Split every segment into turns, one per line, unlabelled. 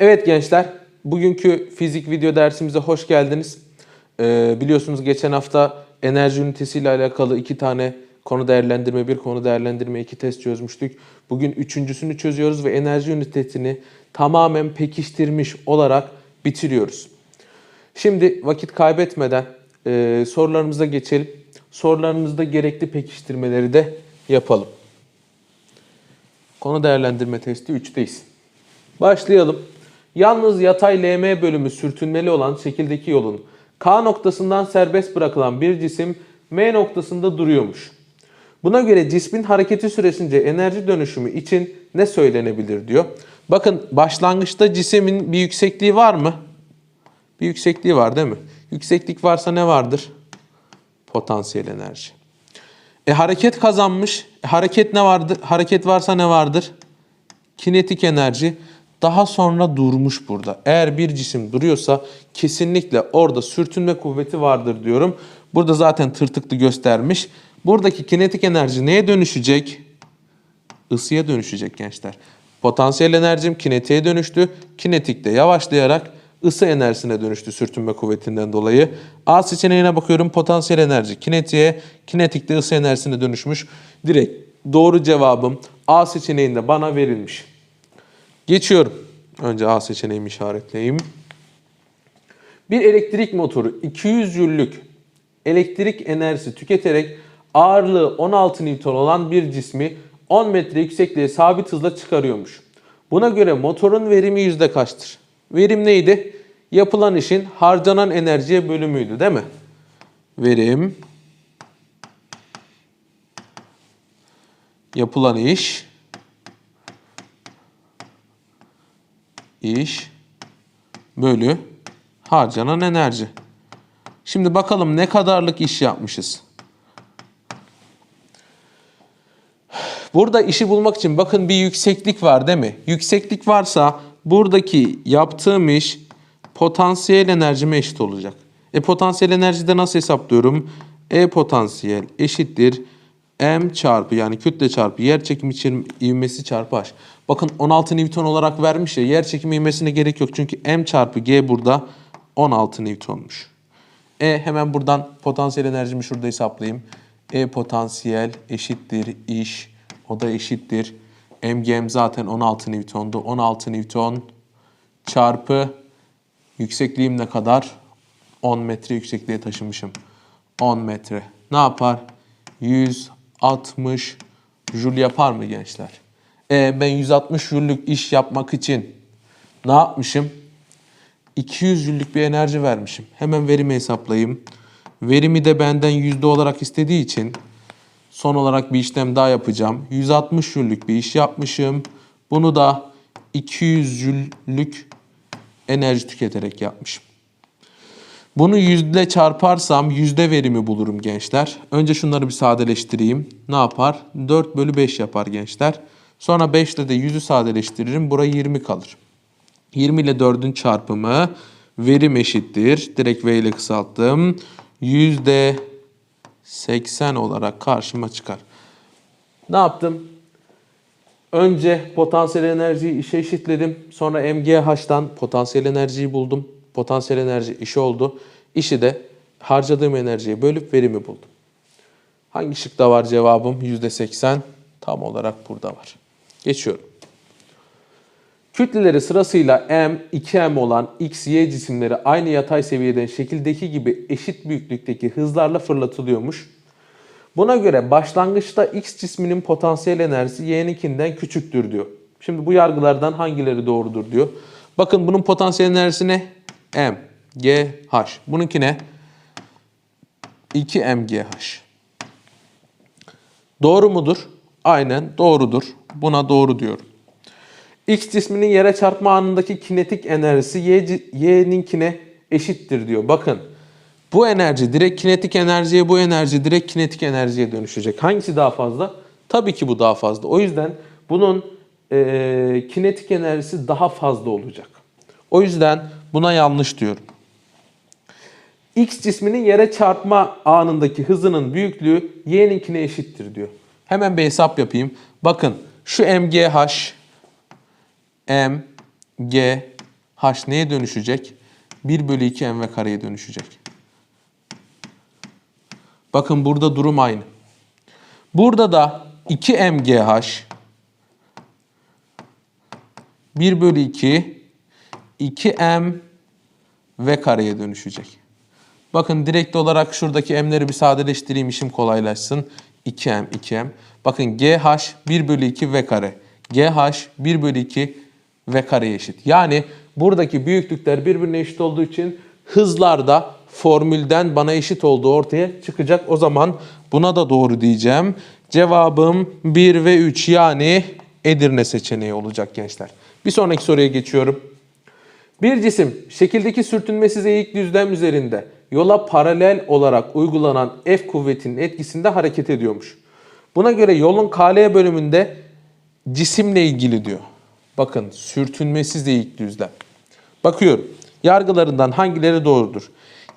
Evet gençler, bugünkü fizik video dersimize hoş geldiniz. Ee, biliyorsunuz geçen hafta enerji ünitesiyle alakalı iki tane konu değerlendirme, bir konu değerlendirme, iki test çözmüştük. Bugün üçüncüsünü çözüyoruz ve enerji ünitesini tamamen pekiştirmiş olarak bitiriyoruz. Şimdi vakit kaybetmeden e, sorularımıza geçelim. Sorularımızda gerekli pekiştirmeleri de yapalım. Konu değerlendirme testi 3'teyiz. Başlayalım. Yalnız yatay LM bölümü sürtünmeli olan şekildeki yolun K noktasından serbest bırakılan bir cisim M noktasında duruyormuş. Buna göre cismin hareketi süresince enerji dönüşümü için ne söylenebilir diyor. Bakın başlangıçta cismin bir yüksekliği var mı? Bir yüksekliği var değil mi? Yükseklik varsa ne vardır? Potansiyel enerji. E hareket kazanmış. E, hareket ne vardır? Hareket varsa ne vardır? Kinetik enerji. Daha sonra durmuş burada. Eğer bir cisim duruyorsa kesinlikle orada sürtünme kuvveti vardır diyorum. Burada zaten tırtıklı göstermiş. Buradaki kinetik enerji neye dönüşecek? Isıya dönüşecek gençler. Potansiyel enerjim kinetiğe dönüştü. Kinetik de yavaşlayarak ısı enerjisine dönüştü sürtünme kuvvetinden dolayı. A seçeneğine bakıyorum potansiyel enerji kinetiğe, kinetikte ısı enerjisine dönüşmüş. Direkt doğru cevabım A seçeneğinde bana verilmiş. Geçiyorum. Önce A seçeneğimi işaretleyeyim. Bir elektrik motoru 200 jüllük elektrik enerjisi tüketerek ağırlığı 16 Newton olan bir cismi 10 metre yüksekliğe sabit hızla çıkarıyormuş. Buna göre motorun verimi yüzde kaçtır? Verim neydi? Yapılan işin harcanan enerjiye bölümüydü değil mi? Verim yapılan iş iş bölü harcanan enerji. Şimdi bakalım ne kadarlık iş yapmışız. Burada işi bulmak için bakın bir yükseklik var değil mi? Yükseklik varsa buradaki yaptığım iş potansiyel enerjime eşit olacak. E potansiyel enerjide nasıl hesaplıyorum? E potansiyel eşittir m çarpı yani kütle çarpı yer çekimi ivmesi çarpı h. Bakın 16 Newton olarak vermiş ya yer çekimi ivmesine gerek yok. Çünkü m çarpı g burada 16 Newton'muş. E hemen buradan potansiyel enerjimi şurada hesaplayayım. E potansiyel eşittir iş. O da eşittir. MGM zaten 16 Newton'du. 16 Newton çarpı yüksekliğim ne kadar? 10 metre yüksekliğe taşımışım. 10 metre. Ne yapar? 160 jül yapar mı gençler? E ben 160 jüllük iş yapmak için ne yapmışım? 200 jüllük bir enerji vermişim. Hemen verimi hesaplayayım. Verimi de benden yüzde olarak istediği için son olarak bir işlem daha yapacağım. 160 jüllük bir iş yapmışım. Bunu da 200 jüllük enerji tüketerek yapmışım. Bunu yüzde çarparsam yüzde verimi bulurum gençler. Önce şunları bir sadeleştireyim. Ne yapar? 4 bölü 5 yapar gençler. Sonra 5 ile de 100'ü sadeleştiririm. Buraya 20 kalır. 20 ile 4'ün çarpımı verim eşittir. Direkt V ile kısalttım. Yüzde 80 olarak karşıma çıkar. Ne yaptım? Önce potansiyel enerjiyi işe eşitledim. Sonra MGH'dan potansiyel enerjiyi buldum. Potansiyel enerji işi oldu. İşi de harcadığım enerjiye bölüp verimi buldum. Hangi şıkta var cevabım? %80 tam olarak burada var. Geçiyorum. Kütleleri sırasıyla m, 2m olan x, y cisimleri aynı yatay seviyeden şekildeki gibi eşit büyüklükteki hızlarla fırlatılıyormuş. Buna göre başlangıçta x cisminin potansiyel enerjisi y'ninkinden küçüktür diyor. Şimdi bu yargılardan hangileri doğrudur diyor. Bakın bunun potansiyel enerjisi ne? M, g, h. Bununki ne? 2mgh. Doğru mudur? Aynen doğrudur. Buna doğru diyorum. X cisminin yere çarpma anındaki kinetik enerjisi Y'ninkine eşittir diyor. Bakın bu enerji direkt kinetik enerjiye, bu enerji direkt kinetik enerjiye dönüşecek. Hangisi daha fazla? Tabii ki bu daha fazla. O yüzden bunun e, kinetik enerjisi daha fazla olacak. O yüzden buna yanlış diyorum. X cisminin yere çarpma anındaki hızının büyüklüğü Y'ninkine eşittir diyor. Hemen bir hesap yapayım. Bakın şu MGH M, G, H neye dönüşecek? 1 bölü 2 mv kareye dönüşecek. Bakın burada durum aynı. Burada da 2 mgh 1 bölü 2 2m v kareye dönüşecek. Bakın direkt olarak şuradaki m'leri bir sadeleştireyim işim kolaylaşsın. 2m 2m. Bakın gh 1 bölü 2 v kare. gh 1 bölü 2 v kareye eşit. Yani buradaki büyüklükler birbirine eşit olduğu için hızlar da formülden bana eşit olduğu ortaya çıkacak. O zaman buna da doğru diyeceğim. Cevabım 1 ve 3 yani Edirne seçeneği olacak gençler. Bir sonraki soruya geçiyorum. Bir cisim şekildeki sürtünmesiz eğik düzlem üzerinde yola paralel olarak uygulanan F kuvvetinin etkisinde hareket ediyormuş. Buna göre yolun KL bölümünde cisimle ilgili diyor. Bakın sürtünmesiz eğik düzlem. Bakıyorum. Yargılarından hangileri doğrudur?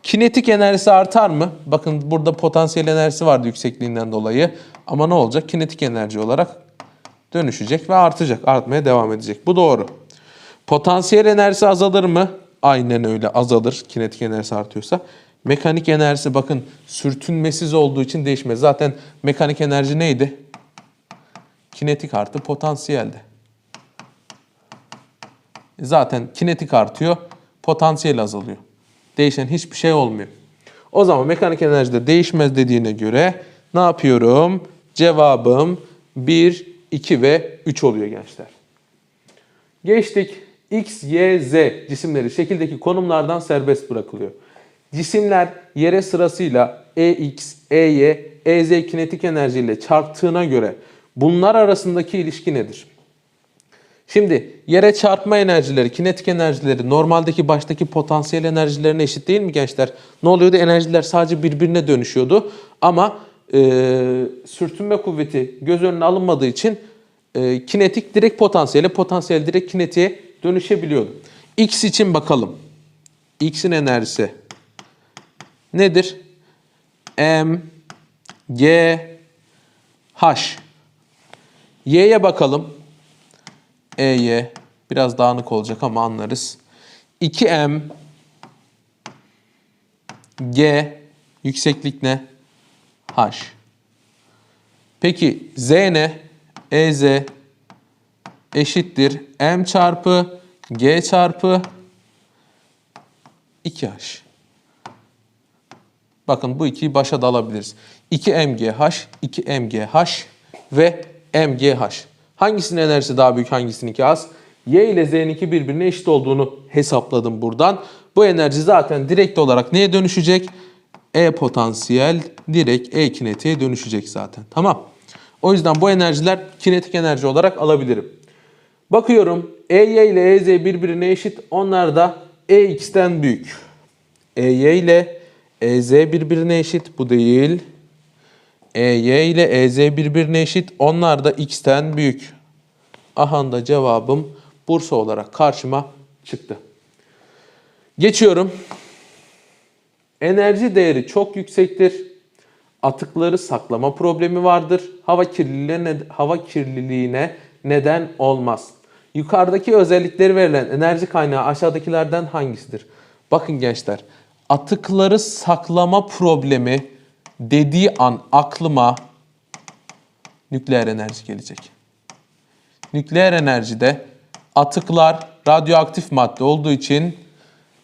Kinetik enerjisi artar mı? Bakın burada potansiyel enerjisi vardı yüksekliğinden dolayı. Ama ne olacak? Kinetik enerji olarak dönüşecek ve artacak. Artmaya devam edecek. Bu doğru. Potansiyel enerjisi azalır mı? Aynen öyle azalır. Kinetik enerjisi artıyorsa. Mekanik enerjisi bakın sürtünmesiz olduğu için değişmez. Zaten mekanik enerji neydi? Kinetik artı potansiyeldi. Zaten kinetik artıyor, potansiyel azalıyor. Değişen hiçbir şey olmuyor. O zaman mekanik enerji de değişmez dediğine göre ne yapıyorum? Cevabım 1, 2 ve 3 oluyor gençler. Geçtik. X, Y, Z cisimleri şekildeki konumlardan serbest bırakılıyor. Cisimler yere sırasıyla EX, EY, EZ kinetik enerjiyle çarptığına göre bunlar arasındaki ilişki nedir? Şimdi yere çarpma enerjileri, kinetik enerjileri normaldeki baştaki potansiyel enerjilerine eşit değil mi gençler? Ne oluyordu? Enerjiler sadece birbirine dönüşüyordu. Ama e, sürtünme kuvveti göz önüne alınmadığı için e, kinetik direkt potansiyele, potansiyel direkt kinetiğe dönüşebiliyordu. X için bakalım. X'in enerjisi nedir? M, G, H. Y'ye bakalım. E'ye biraz dağınık olacak ama anlarız. 2M G yükseklik ne? H. Peki Z ne? EZ eşittir M çarpı G çarpı 2H. Bakın bu ikiyi başa da alabiliriz. 2MGH, 2MGH ve MGH. Hangisinin enerjisi daha büyük, hangisininki az? Y ile Z'ninki birbirine eşit olduğunu hesapladım buradan. Bu enerji zaten direkt olarak neye dönüşecek? E potansiyel direkt E kinetiğe dönüşecek zaten. Tamam. O yüzden bu enerjiler kinetik enerji olarak alabilirim. Bakıyorum EY ile EZ birbirine eşit. Onlar da EX'ten büyük. EY ile EZ birbirine eşit. Bu değil. EY ile EZ birbirine eşit. Onlar da X'ten büyük. Aha da cevabım Bursa olarak karşıma çıktı. Geçiyorum. Enerji değeri çok yüksektir. Atıkları saklama problemi vardır. Hava kirliliğine, hava kirliliğine neden olmaz. Yukarıdaki özellikleri verilen enerji kaynağı aşağıdakilerden hangisidir? Bakın gençler, atıkları saklama problemi dediği an aklıma nükleer enerji gelecek. Nükleer enerjide atıklar radyoaktif madde olduğu için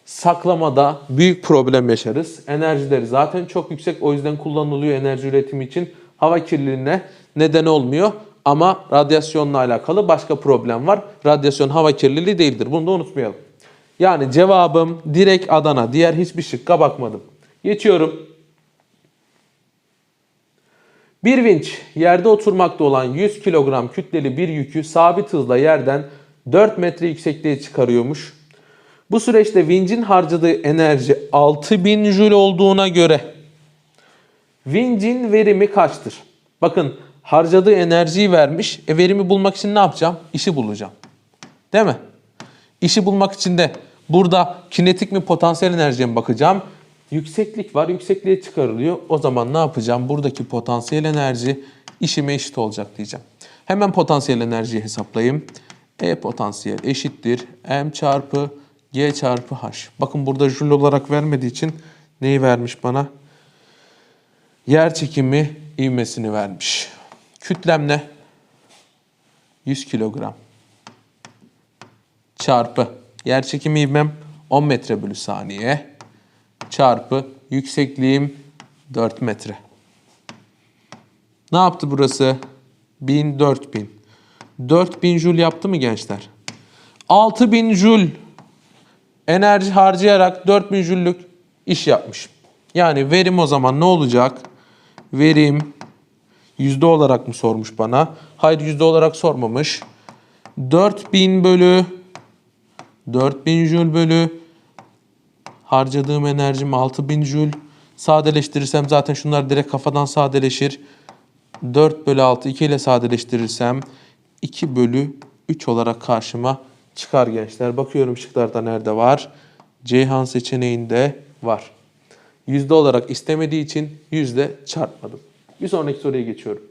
saklamada büyük problem yaşarız. Enerjileri zaten çok yüksek o yüzden kullanılıyor enerji üretimi için. Hava kirliliğine neden olmuyor ama radyasyonla alakalı başka problem var. Radyasyon hava kirliliği değildir. Bunu da unutmayalım. Yani cevabım direkt Adana. Diğer hiçbir şıkka bakmadım. Geçiyorum. Bir vinç yerde oturmakta olan 100 kilogram kütleli bir yükü sabit hızla yerden 4 metre yüksekliğe çıkarıyormuş. Bu süreçte vincin harcadığı enerji 6000 jül olduğuna göre vincin verimi kaçtır? Bakın harcadığı enerjiyi vermiş. E verimi bulmak için ne yapacağım? İşi bulacağım. Değil mi? İşi bulmak için de burada kinetik mi potansiyel enerjiye mi bakacağım? Yükseklik var. Yüksekliğe çıkarılıyor. O zaman ne yapacağım? Buradaki potansiyel enerji işime eşit olacak diyeceğim. Hemen potansiyel enerjiyi hesaplayayım. E potansiyel eşittir. M çarpı G çarpı H. Bakın burada jül olarak vermediği için neyi vermiş bana? Yer çekimi ivmesini vermiş. Kütlem ne? 100 kilogram. Çarpı yer çekimi ivmem 10 metre bölü saniye. Çarpı yüksekliğim 4 metre. Ne yaptı burası? 1000, 4000. 4000 jül yaptı mı gençler? 6000 jül enerji harcayarak 4000 jüllük iş yapmış. Yani verim o zaman ne olacak? Verim yüzde olarak mı sormuş bana? Hayır yüzde olarak sormamış. 4000 bölü 4000 jül bölü harcadığım enerjim 6000 jül. Sadeleştirirsem zaten şunlar direkt kafadan sadeleşir. 4 bölü 6 2 ile sadeleştirirsem 2 bölü 3 olarak karşıma çıkar gençler. Bakıyorum şıklarda nerede var? Ceyhan seçeneğinde var. Yüzde olarak istemediği için yüzde çarpmadım. Bir sonraki soruya geçiyorum.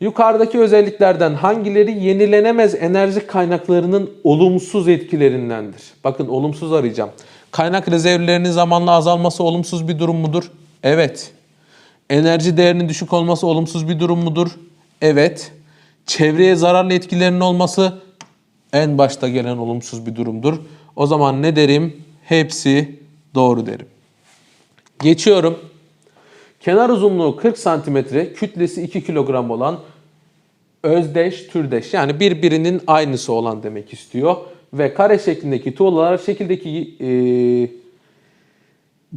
Yukarıdaki özelliklerden hangileri yenilenemez enerji kaynaklarının olumsuz etkilerindendir? Bakın olumsuz arayacağım. Kaynak rezervlerinin zamanla azalması olumsuz bir durum mudur? Evet. Enerji değerinin düşük olması olumsuz bir durum mudur? Evet. Çevreye zararlı etkilerinin olması en başta gelen olumsuz bir durumdur. O zaman ne derim? Hepsi doğru derim. Geçiyorum. Kenar uzunluğu 40 santimetre, kütlesi 2 kilogram olan özdeş, türdeş yani birbirinin aynısı olan demek istiyor. Ve kare şeklindeki tuğlalar şekildeki e,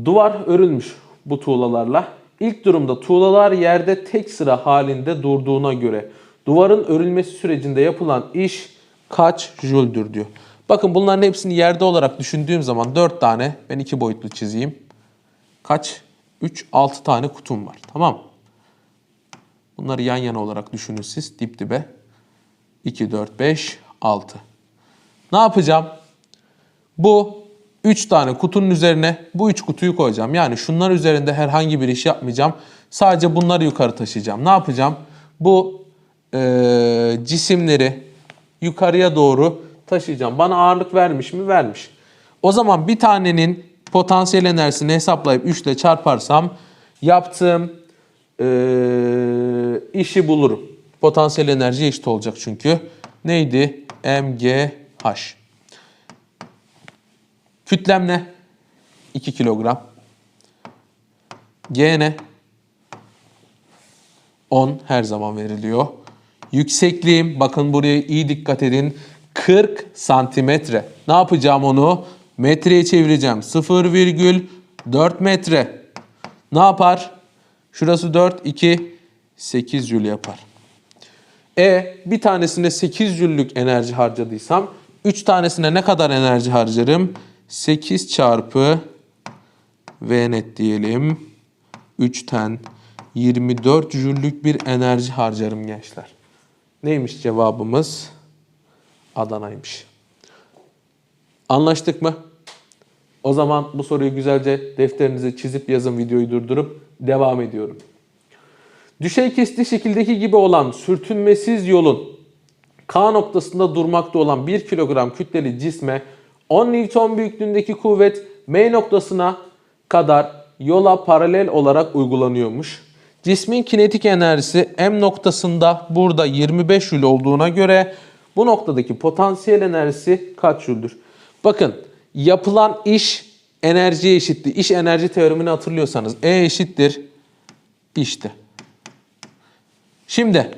duvar örülmüş bu tuğlalarla. İlk durumda tuğlalar yerde tek sıra halinde durduğuna göre duvarın örülmesi sürecinde yapılan iş kaç jüldür diyor. Bakın bunların hepsini yerde olarak düşündüğüm zaman 4 tane ben iki boyutlu çizeyim. Kaç? 3, 6 tane kutum var. Tamam Bunları yan yana olarak düşünün siz dip dibe. 2, 4, 5, 6. Ne yapacağım? Bu 3 tane kutunun üzerine bu 3 kutuyu koyacağım. Yani şunlar üzerinde herhangi bir iş yapmayacağım. Sadece bunları yukarı taşıyacağım. Ne yapacağım? Bu e, cisimleri yukarıya doğru taşıyacağım. Bana ağırlık vermiş mi? Vermiş. O zaman bir tanenin potansiyel enerjisini hesaplayıp 3 ile çarparsam yaptığım e, işi bulurum. Potansiyel enerji eşit olacak çünkü. Neydi? MGH. Kütlem ne? 2 kilogram. G ne? 10 her zaman veriliyor. Yüksekliğim, bakın buraya iyi dikkat edin. 40 santimetre. Ne yapacağım onu? Metreye çevireceğim. 0,4 metre. Ne yapar? Şurası 4, 2, 8 jül yapar. E bir tanesine 8 jüllük enerji harcadıysam 3 tanesine ne kadar enerji harcarım? 8 çarpı V net diyelim. 3'ten 24 jüllük bir enerji harcarım gençler. Neymiş cevabımız? Adana'ymış. Anlaştık mı? O zaman bu soruyu güzelce defterinize çizip yazın videoyu durdurup devam ediyorum. Düşey kestiği şekildeki gibi olan sürtünmesiz yolun K noktasında durmakta olan 1 kilogram kütleli cisme 10 Newton büyüklüğündeki kuvvet M noktasına kadar yola paralel olarak uygulanıyormuş. Cismin kinetik enerjisi M noktasında burada 25 jül olduğuna göre bu noktadaki potansiyel enerjisi kaç jüldür? Bakın yapılan iş enerjiye eşittir. İş enerji teoremini hatırlıyorsanız E eşittir işte. Şimdi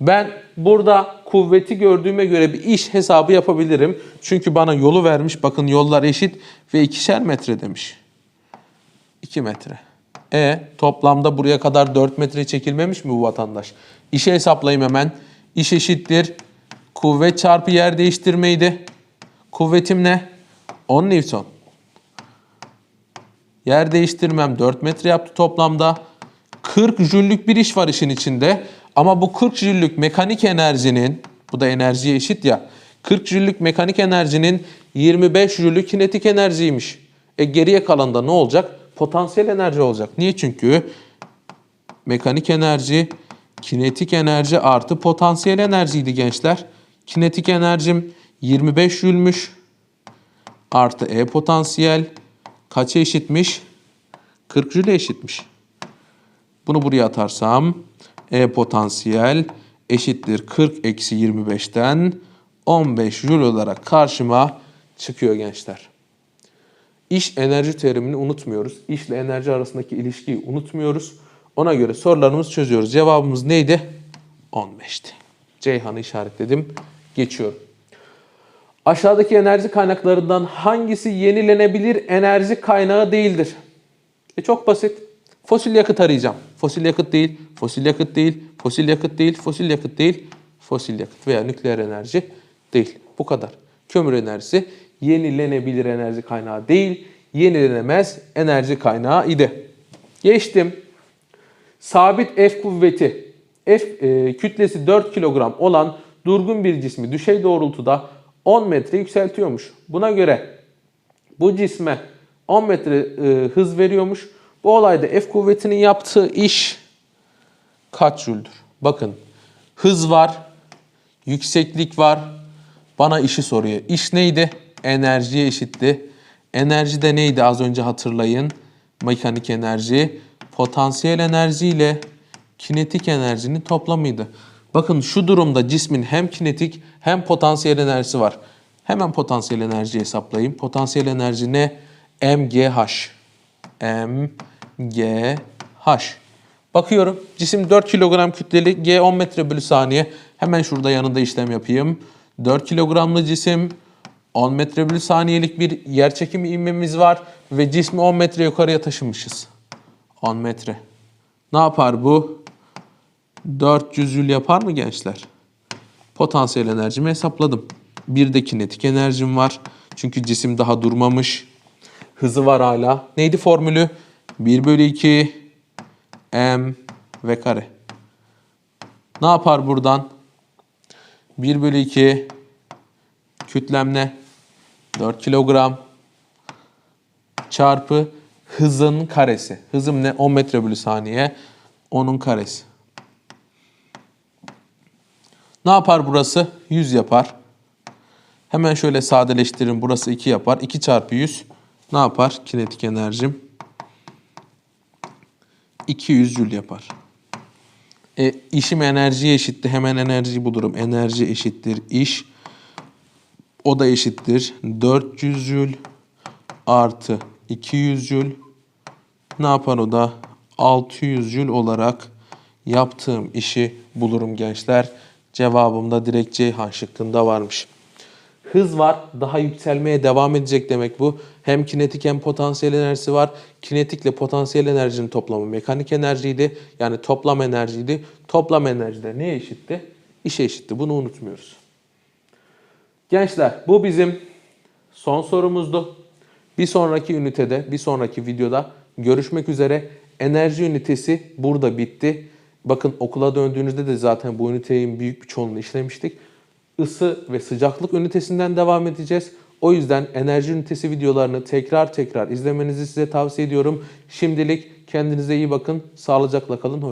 ben burada kuvveti gördüğüme göre bir iş hesabı yapabilirim. Çünkü bana yolu vermiş. Bakın yollar eşit ve ikişer metre demiş. 2 metre. E toplamda buraya kadar 4 metre çekilmemiş mi bu vatandaş? İşi hesaplayayım hemen. İş eşittir. Kuvvet çarpı yer değiştirmeydi. Kuvvetim ne? 10 Newton. Yer değiştirmem 4 metre yaptı toplamda. 40 jüllük bir iş var işin içinde. Ama bu 40 jüllük mekanik enerjinin, bu da enerjiye eşit ya. 40 jüllük mekanik enerjinin 25 jüllük kinetik enerjiymiş. E geriye kalan da ne olacak? Potansiyel enerji olacak. Niye? Çünkü mekanik enerji, kinetik enerji artı potansiyel enerjiydi gençler. Kinetik enerjim 25 jülmüş. Artı E potansiyel kaça eşitmiş? 40 jüle eşitmiş. Bunu buraya atarsam E potansiyel eşittir 40 eksi 25'ten 15 jül olarak karşıma çıkıyor gençler. İş enerji terimini unutmuyoruz. İşle enerji arasındaki ilişkiyi unutmuyoruz. Ona göre sorularımızı çözüyoruz. Cevabımız neydi? 15'ti. Ceyhan'ı işaretledim. Geçiyorum. Aşağıdaki enerji kaynaklarından hangisi yenilenebilir enerji kaynağı değildir? E çok basit. Fosil yakıt arayacağım. Fosil yakıt değil, fosil yakıt değil, fosil yakıt değil, fosil yakıt değil, fosil yakıt veya nükleer enerji değil. Bu kadar. Kömür enerjisi yenilenebilir enerji kaynağı değil, yenilenemez enerji kaynağı idi. Geçtim. Sabit F kuvveti, F e, kütlesi 4 kilogram olan durgun bir cismi düşey doğrultuda 10 metre yükseltiyormuş. Buna göre bu cisme 10 metre e, hız veriyormuş. Bu olayda F kuvvetinin yaptığı iş kaç jüldür? Bakın hız var, yükseklik var. Bana işi soruyor. İş neydi? Enerjiye eşitti. Enerji de neydi az önce hatırlayın. Mekanik enerji. Potansiyel enerji ile kinetik enerjinin toplamıydı. Bakın şu durumda cismin hem kinetik hem potansiyel enerjisi var. Hemen potansiyel enerjiyi hesaplayayım. Potansiyel enerji ne? MGH. MGH. Bakıyorum cisim 4 kilogram kütleli G 10 metre bölü saniye. Hemen şurada yanında işlem yapayım. 4 kilogramlı cisim 10 metre bölü saniyelik bir yer çekimi ivmemiz var. Ve cismi 10 metre yukarıya taşımışız. 10 metre. Ne yapar bu? 400 jül yapar mı gençler? Potansiyel enerjimi hesapladım. Bir de kinetik enerjim var. Çünkü cisim daha durmamış. Hızı var hala. Neydi formülü? 1 bölü 2 m v kare. Ne yapar buradan? 1 bölü 2 kütlem ne? 4 kilogram çarpı hızın karesi. Hızım ne? 10 metre bölü saniye. 10'un karesi. Ne yapar burası? 100 yapar. Hemen şöyle sadeleştiririm. Burası 2 yapar. 2 çarpı 100 ne yapar? Kinetik enerjim 200 jül yapar. E, işim enerjiye eşitti. Hemen enerjiyi bulurum. Enerji eşittir iş. O da eşittir 400 jül artı 200 jül. Ne yapar o da? 600 jül olarak yaptığım işi bulurum gençler. Cevabım da direkt Ceyhan şıkkında varmış. Hız var. Daha yükselmeye devam edecek demek bu. Hem kinetik hem potansiyel enerjisi var. Kinetikle potansiyel enerjinin toplamı mekanik enerjiydi. Yani toplam enerjiydi. Toplam enerji de neye eşitti? İşe eşitti. Bunu unutmuyoruz. Gençler bu bizim son sorumuzdu. Bir sonraki ünitede, bir sonraki videoda görüşmek üzere. Enerji ünitesi burada bitti. Bakın okula döndüğünüzde de zaten bu ünitenin büyük bir çoğunluğunu işlemiştik. Isı ve sıcaklık ünitesinden devam edeceğiz. O yüzden enerji ünitesi videolarını tekrar tekrar izlemenizi size tavsiye ediyorum. Şimdilik kendinize iyi bakın. Sağlıcakla kalın.